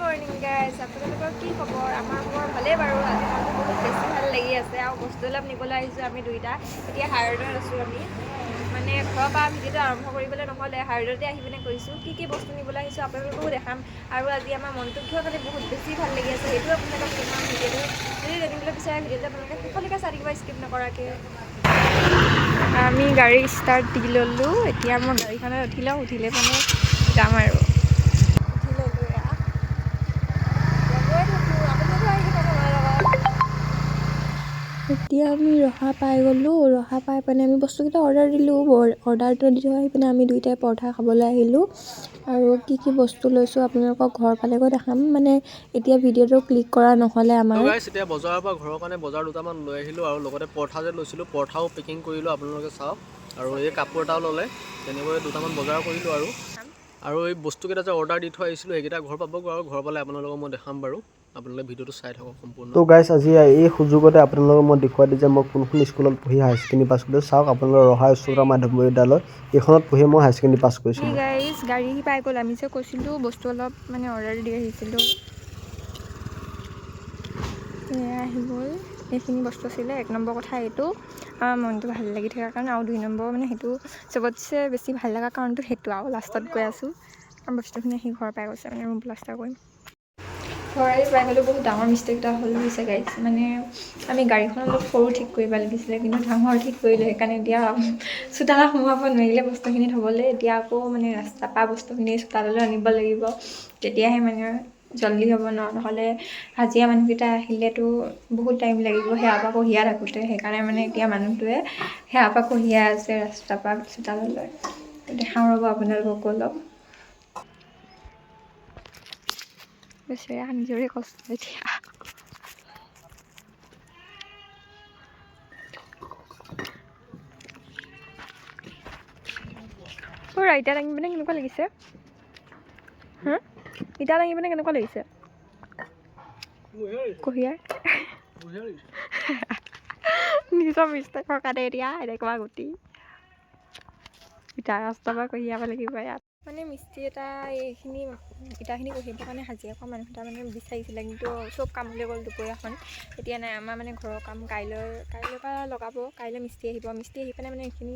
Morning guys আপোনালোকৰ কি খবৰ? আমাৰ খবৰ ভালেই বাৰু। আজি মনটো বহুত বেছি ভাল লাগি আছে। আৰু বস্তু অলপ নিবলৈ আহিছোঁ আমি দুইটা। এতিয়া হাৰ্ডত আছোঁ আমি। মানে ঘৰৰ পৰা ভিডিঅ'টো আৰম্ভ কৰিবলৈ নহ'লে হাৰ্ডতে আহি পিনে কৰিছোঁ কি কি বস্তু নিবলৈ আহিছোঁ আপোনালোককো দেখাম। আৰু আজি আমাৰ মনটো কিয় কাৰণে বহুত বেছি ভাল লাগি আছে সেইটোও আপোনালোকক দেখাম ভিডিঅ'টো যদি জানিবলৈ বিচাৰে ভিডিঅ'টো আপোনালোকে শেষলৈকে চাই থাকিব স্কিপ নকৰাকৈ। আমি গাড়ী ষ্টাৰ্ট দি ল'লোঁ। এতিয়া মই গাড়ীখনত উঠি লওঁ উঠিলে মানে যাম আৰু। এতিয়া আমি ৰহা পাই গ'লোঁ। ৰহা পাই পিনে আমি বস্তুকেইটা অৰ্ডাৰ দিলোঁ। অৰ্ডাৰটো দি থৈ আহি পিনে আমি দুইটাই পৰঠা খাবলৈ আহিলোঁ। আৰু কি কি বস্তু লৈছোঁ আপোনালোকক ঘৰ পালেগৈ দেখাম। মানে এতিয়া ভিডিঅ'টো ক্লিক কৰা নহ'লে আমাৰ। এতিয়া বজাৰৰ পৰা ঘৰৰ কাৰণে বজাৰ দুটামান লৈ আহিলোঁ আৰু লগতে পৰঠা যে লৈছিলোঁ পৰঠাও পেকিং কৰিলোঁ আপোনালোকে চাওক। আৰু এই কাপোৰ এটাও ল'লে। তেনেকৈ দুটামান বজাৰ কৰিলোঁ আৰু। আৰু এই বস্তুকেইটা যে অৰ্ডাৰ দি থৈ আহিছিলোঁ সেইকেইটা ঘৰ পাবগৈ আৰু ঘৰ পালে আপোনালোকক মই দেখাম বাৰু। আপোনালোকে ভিডিঅ'টো চাই থাকক সম্পূৰ্ণ। তো গাইছ আজি এই সুযোগতে আপোনালোকক মই দেখুৱাই দিওঁ যে মই কোনখন স্কুলত পঢ়ি হায়াৰ ছেকেণ্ডেৰী পাছ কৰিলোঁ চাওক আপোনালোকৰ ৰহা উচ্চতৰ মাধ্যমিক বিদ্যালয় এইখনত পঢ়ি মই হায়াৰ ছেকেণ্ডেৰী পাছ কৰিছিলোঁ। গাড়ীজ গাড়ী পাই গ'ল। আমি যে কৈছিলোঁ বস্তু অলপ মানে অৰ্ডাৰ দি আহিছিলোঁ। এয়া আহি গ'ল। এইখিনি বস্তু আছিলে এক নম্বৰ কথা এইটো। আমাৰ মনটো ভাল লাগি থকাৰ কাৰণে আৰু দুই নম্বৰ মানে সেইটো চবতছে বেছি ভাল লগা কাৰণটো সেইটো আৰু লাষ্টত গৈ আছোঁ। আৰু বস্তুখিনি আহি ঘৰ পাই গৈছে মানে ৰুম প্লাষ্টাৰ কৰিম ঘৰ আহি পাই গ'লোঁ বহুত ডাঙৰ মিষ্টেক এটা হ'ল হৈছে গাইজ মানে আমি গাড়ীখন অলপ সৰু ঠিক কৰিব লাগিছিলে কিন্তু ডাঙৰ ঠিক কৰিলোঁ সেইকাৰণে এতিয়া চোতালত সোমাব নোৱাৰিলে বস্তুখিনি থ'বলৈ এতিয়া আকৌ মানে ৰাস্তাৰ পৰা বস্তুখিনি চোতাললৈ আনিব লাগিব তেতিয়াহে মানে জল্দি হ'ব ন, নহ'লে হাজিৰা মানুহকেইটা আহিলেতো বহুত টাইম লাগিব সেয়াৰ পৰা কঢ়িয়াই থাকোঁতে, সেইকাৰণে মানে এতিয়া মানুহটোৱে সেয়াৰ পৰা কঢ়িয়াই আছে ৰাস্তাৰ পৰা চোতাললৈ। দেখাওঁ ৰ'ব আপোনালোককো অলপ। নিজৰে কষ্ট এতিয়া ৰাইতা দাঙি পিনে কেনেকুৱা লাগিছে? হা ইটা দাঙি পিনে কেনেকুৱা লাগিছে? কঢ়িয়াই নিজৰ মিষ্টেকৰ কাৰণে এতিয়া এনেকুৱা গতি ইটা ৰাস্তাৰ পৰা কঢ়িয়াব লাগিব ইয়াত। মানে মিস্ত্ৰী এটা এইখিনি ইটাখিনি কঢ়িয়াবৰ কাৰণে হাজিৰা কৰা মানুহ এটা মানে বিচাৰিছিলে কিন্তু চব কামলৈ গ'ল দুপৰীয়াখন এতিয়া নাই আমাৰ মানে ঘৰৰ কাম কাইলৈ কাইলৈৰ পৰা লগাব কাইলৈ মিস্ত্ৰী আহিব। মিস্ত্ৰী আহি পিনে মানে এইখিনি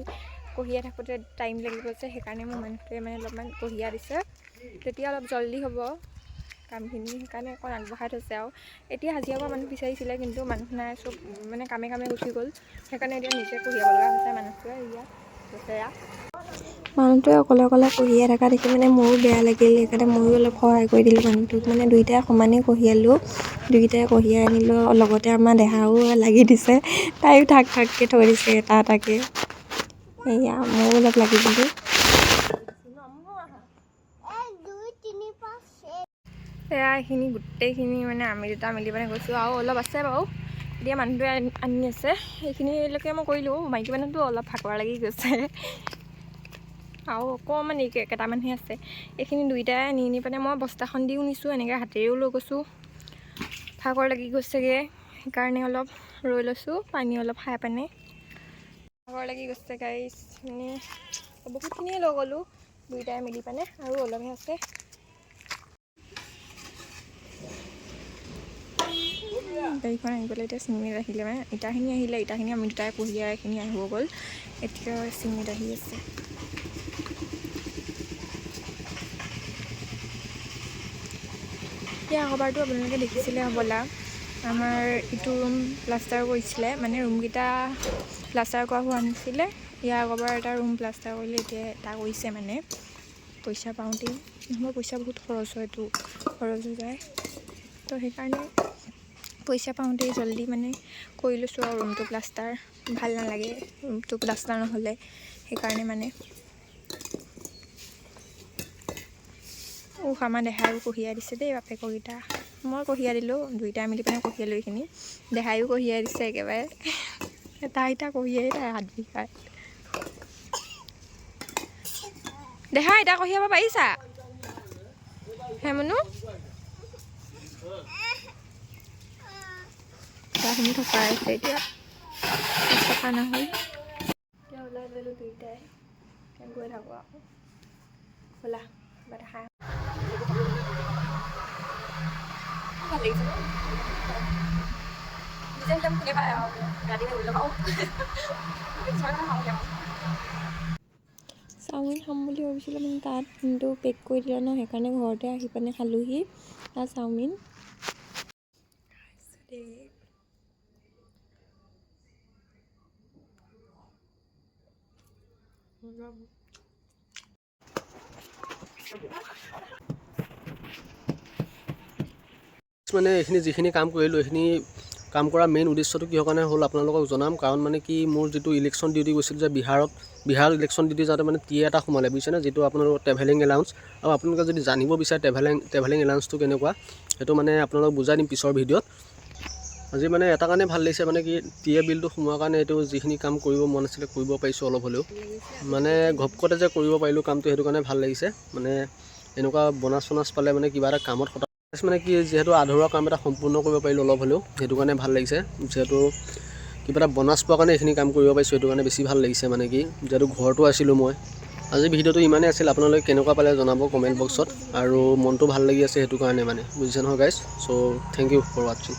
কঢ়িয়াই থাকোঁতে টাইম লাগিব যে সেইকাৰণে মোৰ মানুহটোৱে মানে অলপমান কঢ়িয়াই দিছে। তেতিয়া অলপ জল্দি হ'ব কামখিনি সেইকাৰণে অকণ আগবঢ়াই থৈছে আৰু। এতিয়া হাজিৰা কৰা মানুহ বিচাৰিছিলে কিন্তু মানুহ নাই চব মানে কামে কামে গুচি গ'ল। সেইকাৰণে এতিয়া নিজে কঢ়িয়াব লগা হৈছে মানুহটোৱে বেচেৰা মানুহটোৱে অকলে অকলে কঢ়িয়াই থকা দেখি মানে মোৰো বেয়া লাগিল সেইকাৰণে ময়ো অলপ সহায় কৰি দিলোঁ মানুহটোক। মানে দুইটাই সমানেই কঢ়িয়ালোঁ দুইটাই কঢ়িয়াই আনিলোঁ লগতে আমাৰ দেহাও লাগি দিছে তাইও থাক থাককৈ থৈ দিছে এটা এটাকৈ এয়া ময়ো অলপ লাগি দিলোঁ। এয়া এইখিনি গোটেইখিনি মানে আমি দুটা মিলি পিনে গৈছোঁ আৰু অলপ আছে বাৰু। এতিয়া মানুহটোৱে আনি- আছে। সেইখিনিলৈকে মই কৰিলোঁ। মাইকী মানুহটো অলপ ভাগৰ লাগি গৈছে। আৰু অকণমান কেইটামানহে আছে। এইখিনি দুইটাই নি নি পিনে মই বস্তাখন দিও নিছোঁ এনেকৈ হাতেৰেও লৈ গৈছোঁ। ভাগৰ লাগি গৈছেগৈ সেইকাৰণে অলপ ৰৈ লৈছোঁ পানী অলপ খাই পিনে। ভাগৰ লাগি গৈছে গাইছ মানে বহুতখিনিয়ে লৈ গ'লোঁ দুইটাই মিলি পিনে আৰু অলপহে আছে। গাড়ীখন আহিবলৈ এতিয়া চিমিত আহিলে মানে ইটাখিনি আহিলে, ইটাখিনি আমি দুটাই কঢ়িয়াই এইখিনি আহিব গ'ল এতিয়া চিমিত আহি আছে। এতিয়া আগৰবাৰটো আপোনালোকে দেখিছিলে হ'বলা, আমাৰ ইটো ৰুম প্লাষ্টাৰ কৰিছিলে মানে ৰুমকেইটা প্লাষ্টাৰ কৰা হোৱা নাছিলে, ইয়াৰ আগৰবাৰ এটা ৰুম প্লাষ্টাৰ কৰিলে, এতিয়া এটা কৰিছে মানে। পইচা পাওঁতেই নহ'লে পইচা বহুত খৰচ হয়তো খৰচ হৈ যায়। তো সেইকাৰণে পইচা পাওঁতেই জল্দি মানে কৰি লৈছোঁ আৰু ৰুমটো প্লাষ্টাৰ ভাল নালাগে ৰুমটো প্লাষ্টাৰ নহ'লে সেইকাৰণে মানে। উহ আমাৰ দেহায়ো কঢ়িয়াই দিছে দেই বাপেকৰকেইটা মই কঢ়িয়াই দিলোঁ দুইটাই মিলি পিনে কঢ়িয়ালোঁ এইখিনি। দেহায়ো কঢ়িয়াই দিছে একেবাৰে। এটা ইটা কঢ়িয়াই তাই হাত বিষায় দেহা ইটা কঢ়িয়াব পাৰিছা? হে ইটাখিনি থকাই আছে এতিয়া থকা নহ'ল এতিয়া ওলাই ল'লোঁ দুইটাই গৈ থাকোঁ আকৌ ব'লা কিবা এটা খাই লাগিছে পায় আৰু চাওমিন খাম বুলি ভাবিছিলোঁ মানে তাত কিন্তু পেক কৰি দিলে ন সেইকাৰণে ঘৰতে আহি পিনে খালোহি তাৰ চাওমিন মানে এইখিনি যিখিনি কাম কৰিলোঁ এইখিনি কাম কৰা মেইন উদ্দেশ্যটো কিহৰ কাৰণে হ'ল আপোনালোকক জনাম। কাৰণ মানে কি মোৰ যিটো ইলেকশ্যন ডিউটি গৈছিল যে বিহাৰত বিহাৰত ইলেকশ্যন ডিউটি যাওঁতে মানে টি এটা সোমালে বুজিছেনে? যিটো আপোনালোকৰ ট্ৰেভেলিং এলাউঞ্চ আৰু আপোনালোকে যদি জানিব বিচাৰে ট্ৰেভেলিং ট্ৰেভেলিং এলাউঞ্চটো কেনেকুৱা সেইটো মানে আপোনালোকক বুজাই দিম পিছৰ ভিডিঅ'ত। আজি মানে এটা কাৰণে ভাল লাগিছে মানে কি টি এ বিলটো সোমোৱাৰ কাৰণে এইটো যিখিনি কাম কৰিব মন আছিলে কৰিব পাৰিছোঁ অলপ হ'লেও। মানে ঘপকতে যে কৰিব পাৰিলোঁ কামটো সেইটো কাৰণে ভাল লাগিছে। মানে এনেকুৱা বনাছ চনাছ পালে মানে কিবা এটা কামত খটা মানে কি যিহেতু আধৰুৱা কাম এটা সম্পূৰ্ণ কৰিব পাৰিলোঁ অলপ হ'লেও সেইটো কাৰণে ভাল লাগিছে। যিহেতু কিবা এটা বনাছ পোৱাৰ কাৰণে এইখিনি কাম কৰিব পাৰিছোঁ সেইটো কাৰণে বেছি ভাল লাগিছে মানে কি। যিহেতু ঘৰতো আছিলোঁ মই। আজি ভিডিঅ'টো ইমানেই আছিল আপোনালোকে কেনেকুৱা পালে জনাব কমেণ্ট বক্সত। আৰু মনটো ভাল লাগি আছে সেইটো কাৰণে মানে বুজিছে নহয় guys so' thank you for ৱাটছিং